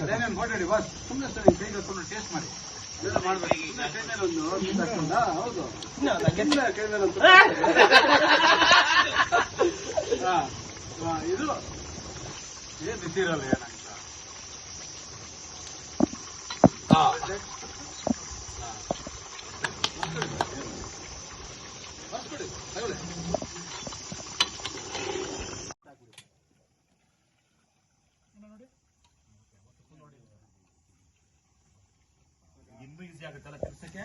ಅದೇನೇನು ಮಾತಾಡಿ ಬಸ್ ಸುಮ್ಮನೆ ಸರಿ, ಕೈ ಹಾಕೊಂಡು ಟೇಸ್ಟ್ ಮಾಡಿ. ಇದೆಲ್ಲ ಹಾಕ್ಕೊಂಡ ಹೌದು. ಸುಮ್ನೆ ಕೈ ಮೇಲೆ ಇದು ಏನ್ ಬಿಸಿರಲ್ಲ ಏನಾಗ್ತಾ ಬಸ್ ಕೊಡಿ ತಗೊಳ್ಳಿ ಇನ್ನೂ ಈಸಿ ಆಗುತ್ತಲ್ಲ ತಿರ್ಸಕ್ಕೆ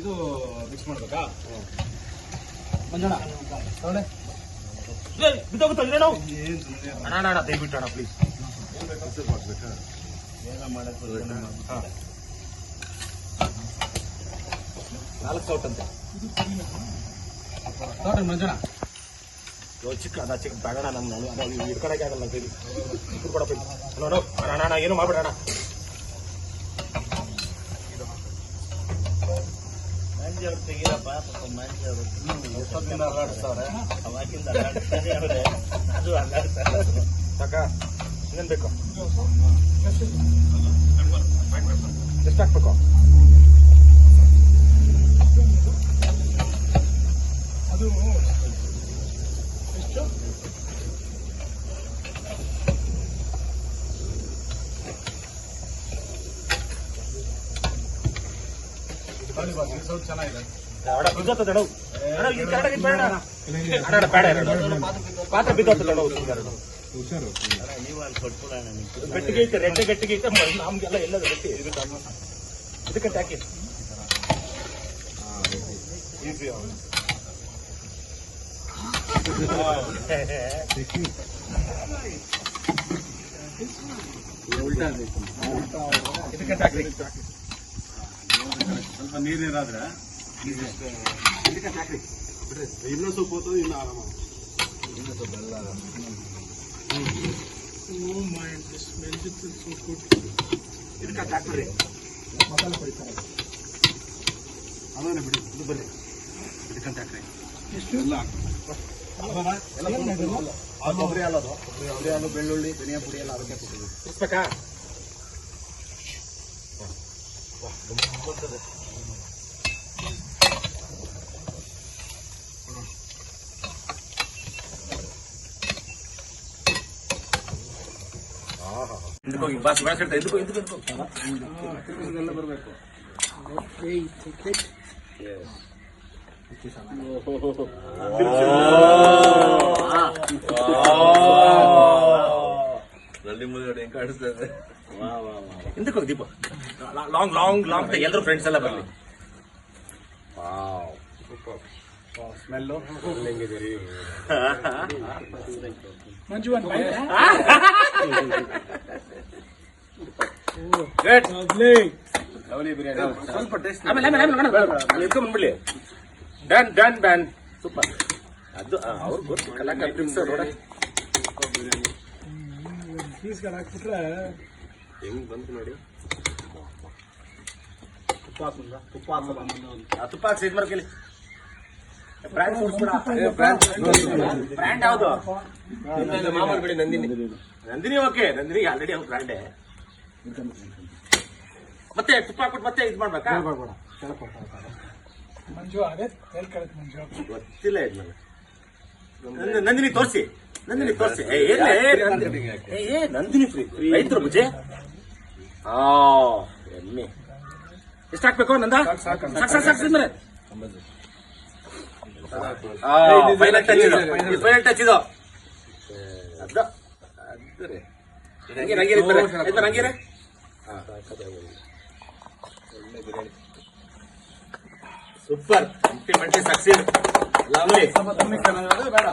ಇದು ಮಿಕ್ಸ್ ಮಾಡ್ಬೇಕಾ? ಮಂಜಣ್ಣ ತಗೊಳ್ಳೆ ಅಣ್ಣ ಅಣ್ಣ ದಯವಿಟ್ಟು ಅಣ್ಣ ಪ್ಲೀಸ್ ನಾಲ್ಕು ಸೌಟ್ ಅಂತ. ನೋಡ್ರಿ ಮಂಜಣ್ಣ ಇವಾಗ ಚಿಕ್ಕ ಅದ ಚಿಕ್ಕ ಬೇಡಣ ನನ್ನ ನಾನು ಅದು ಹಿಡ್ಕೊಳಕ್ಕೆ ಆಗಲ್ಲ ಸರಿ ನೋಡು ಅಣ್ಣ ಅಣ್ಣ ಏನು ಮಾಡ್ಬೇಡ ಎಷ್ಟೊತ್ತಿಂದ ಬೇಕು ಎಷ್ಟು ಹಾಕ್ಬೇಕು ಚೆನ್ನಾಗಿದೆ ಅಡ ಬಿದ್ದೋಗ್ತದೆ ಅಣ್ಣ. ಅಣ್ಣ, ಇದು ಕರೆಕ್ಟಾಗಿ ಇದ್ ಬೇಡ ಅಣ್ಣ. ಬೇಡ ಎರಡು. ಪಾತ್ರೆ ಒಂದು ಎರಡು. ಗಟ್ಟಿಗೆ ಐತೆ ರೆಟ್ಟೆ ಗಟ್ಟಿಗೆ ಐತೆ ನಮ್ಗೆಲ್ಲ ಎಲ್ಲದು ಗಟ್ಟಿ. ಇದಕ್ಕೆ ಹಾಕಿ ಇದಕ್ಕೆ ಹಾಕಿ ಸ್ವಲ್ಪ ನೀರಿರಾದ್ರೆ ಇದಕ್ಕೆ ಹಾಕಿ ಇನ್ನೂ ಸ್ವಲ್ಪ ಹೊತ್ತು ಇನ್ನು ಆರಾಮ. ಇದಕ್ಕೆ ಹಾಕ್ಬಿಡ್ರಿ ಅದನ್ನೇ ಬಿಡಿ ಇದು ಬರ್ರಿ ಇದಕ್ಕಂತ ಹಾಕ್ರಿ ಎಲ್ಲ ಆ ಕೊಬ್ಬರಿ ಅಲ್ಲದು ಕೊಬ್ಬರಿ ಬೆಳ್ಳುಳ್ಳಿ ಧನಿಯಾ ಪುಡಿ ಎಲ್ಲ ಅದಕ್ಕೆ ಕೊಟ್ಟಿದ್ದೀವಿ. ಇಸ್ಬೇಕಾ ಹಿಂದ್ಕೋಗಿ ಬಾಸ್ ಬಾಸ್ ಹೇಳ್ತಾ ಹಿಂದ್ಕೋ ಹಿಂದ್ಕೋ ಹಿಂದ್ಕೋಲ್ಲ ಬರಬೇಕು ಓಹೋ ನಿಮ್ಮ ನೋಡಿ ಹೆಂಗ್ ಕಾಣಿಸ್ತದೆ ವಾ ವಾ ವಾ. ಹೋಗಿ ದೀಪ. ಲಾಂಗ್ ಲಾಂಗ್ ಲಾಂಗ್ ಎಲ್ಲರೂ ಫ್ರೆಂಡ್ಸ್ ಎಲ್ಲ ಬರಲಿ ವಾವ್. ಸೂಪರ್. ಸ್ಮೆಲ್ಲು. ಹೆಂಗಿದೆ ಮಂಜು ಸ್ವಲ್ಪ ಆಮೇಲೆ ಬೇಡ ಬೇಡ ಡನ್ ಡನ್ ಸೂಪರ್. ಅದು ಅವ್ರು ಗೊತ್ತು. ಕಲಾಕರ್ ಪ್ರಿನ್ಸ್ ನೋಡ ಬಿರಿಯಾನಿ. ಹೆಂಗ್ ಬಂತು ನೋಡಿ. ತುಪ್ಪ ಹಾಕುಂದ? ತುಪ್ಪ. ಆ ತುಪ್ಪ ಹಾಕ್ಸಿ ಇದು ಮಾಡ್ಕೇಳಿ ಬ್ರ್ಯಾಂಡ್ ತೋರಿಸ್ಬಿಡ ಬ್ರ್ಯಾಂಡ್ ಯಾವುದು? ಮಾಮೂಲಿ ಬಿಡಿ ನಂದಿನಿ. ನಂದಿನಿ ಓಕೆ ನಂದಿನಿ ಆಲ್ರೆಡಿ ಅವ್ರು ಬ್ರ್ಯಾಂಡೇ ಮತ್ತೆ ತುಪ್ಪ ಹಾಕ್ಬಿಟ್ಟು ಮತ್ತೆ ಇದು ಮಾಡ್ಬೇಕಾ? ಬೇಡ, ಕೆಳಗೆ ಮಂಜು. ಗೊತ್ತಿಲ್ಲ ಇದು ನನಗೆ ನಂದ- ನಂದಿನಿ ತೋರಿಸಿ. ನಂದಿನಿ ತೋರಿಸಿ. ಏ ನಂದಿನಿ. ಫ್ರೀ. ರೈತರು ಬುಜೆ ಆ ಎಮ್ಮೆ. ಎಷ್ಟು ಹಾಕ್ಬೇಕು ನಂದ? ಸಾಕು ಸಾಕು ಸಾಕು. ಸಿದ್ಮೇಲೆ ಫೈನಲ್ ಟಚ್ ಇದು. ಫೈನಲ್ ಟಚ್ ಇದು. ಅದ. ಅದ್ರೆ ಸೂಪರ್ ಅಲ್ಟಿಮೇಟ್ಲಿ ಸಕ್ಸೀಡ್ ಲವ್ಲಿ. ಬೇಡ.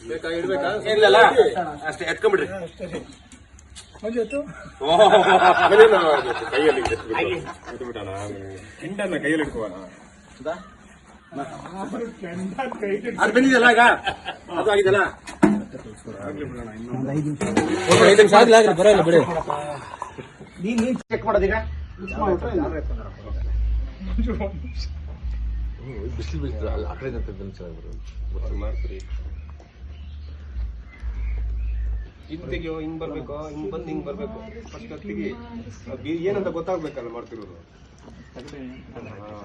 ಬೇಕಾ ಇಡ್ಬೇಕಾ ಏನಿಲ್ಲ ಅಷ್ಟೇ ಎತ್ಕೊಂಡ್ಬಿಡ್ರಿ? ಕೈಯಲ್ಲಿ ಆಮೇಲೆ. ಹಿಂಡನ್ನ ಕೈಯಲ್ಲಿ ಇಟ್ಕೋಣ. ಅದು ಬಂದಿದೆಯಲ್ಲ ಈಗ? ಅದು ಆಗಿದೆಲ್ಲ ಬಿಡಿ. ಚೆಕ್ ಮಾಡೋದೀಗ? ಬಿಸಿಲು ಬಿಸಿಲು ಅಲ್ಲಿ ಆ ತೆಗ್ದ್ರೆ ಚೆನ್ನಾಗಿ ಮಾಡ್ತೀರಿ. ಹಿಂಗ್ ತೆಗಿಯೋ ಹಿಂಗ್ ಬರ್ಬೇಕು ಹಿಂಗ್ ಬಂದ್ ಹಿಂಗ್ ಬರ್ಬೇಕು ಫಸ್ಟ್ ತೆಗಿ ಏನಂತ ಗೊತ್ತಾಗ್ಬೇಕಲ್ಲ ಮಾಡ್ತಿರೋದು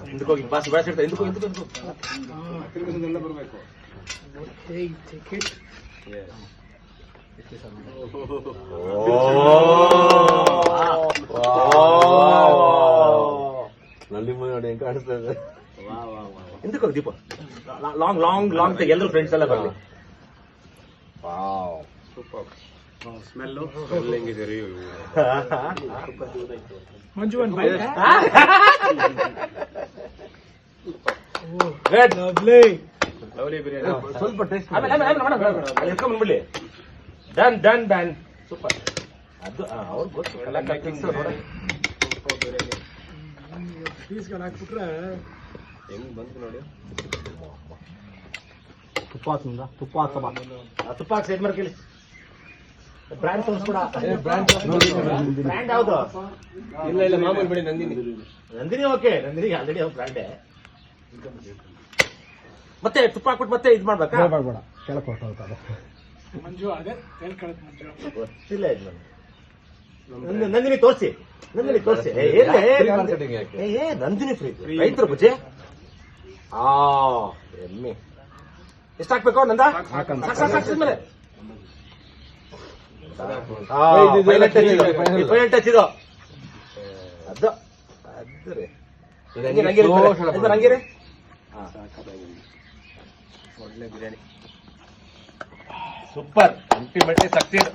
ಹಿಂದಕ್ಕೆ ಹೋಗಿ ಬಾಸ್ ಹಿಂದಕ್ಕೆ ಹಿಂದಕ್ಕೆ ಬರ್ಬೇಕು ನಲ್ಲಿ ಮುಂದೆ ನೋಡಿ ಹೆಂಗ್ ಕಾಣಿಸ್ತಾ ಇದೆ ಹಿಂದಕ್ಕೆ ಹೋಗಿ ದೀಪ ಲಾಂಗ್ ಲಾಂಗ್ ಲಾಂಗ್ ಎಲ್ಲರೂ ಫ್ರೆಂಡ್ಸ್ ಎಲ್ಲ ಬರಲಿ ಸೂಪರ್ ಸ್ಮೆಲ್ಲು ಸ್ಮೆಲ್ ಹೆಂಗಿದೆ ರೀ ಲವ್ಲಿ ಬಿರಿಯಾನಿ ಸ್ವಲ್ಪ taste done done done super ಅದು ಅವ್ರು ಗೊತ್ತು. ನೋಡಿ. ಹೆಂಗ್ ಬಂತು ನೋಡಿ. ತುಪ್ಪ ಹಾಕ್ಸಿಂದ? ತುಪ್ಪ ಆ ತುಪ್ಪ ಹಾಕಿ ಸೈಡ್ ಮಾಡ್ಕೊಳ್ಳಿ ಬ್ರ್ಯಾಂಡ್ ತೋರಿಸ್ಬಿಡ ಬ್ರ್ಯಾಂಡ್ ಯಾವ್ದು? ಇಲ್ಲ ಇಲ್ಲ ಮಾಮೂಲಿ ಬಿಡಿ ನಂದಿನಿ. ನಂದಿನಿ ಓಕೆ ನಂದಿನಿ ಆಲ್ರೆಡಿ ಅವ್ರ ಬ್ರ್ಯಾಂಡೇ ಮತ್ತೆ ತುಪ್ಪ ಹಾಕ್ಬಿಟ್ಟು ಮತ್ತೆ ಇದು ಮಾಡ್ಬೇಕಾ? ಮಂಜು ಕೆಳಕ್ಕೆ ಹೊರಟೋಗ್ತದೆ ಗೊತ್ತಿಲ್ಲ ಇದು ನನಗೆ. ನಂದಿ- ನಂದಿನಿ ತೋರಿಸಿ. ನಂದಿನಿ ತೋರಿಸಿ. ಏ, ನಂದಿನಿ ಫ್ರೀ ರೈತರು ಪೂಜೆ ಆ ಎಮ್ಮೆ. ಎಷ್ಟು ಹಾಕ್ಬೇಕು ನಂದ? ಸಾಕ್, final touch ಇದು. ಅದು ರೀ. ಒಳ್ಳೆ ಬಿರಿಯಾನಿ. ಸೂಪರ್. Ultimately succeed.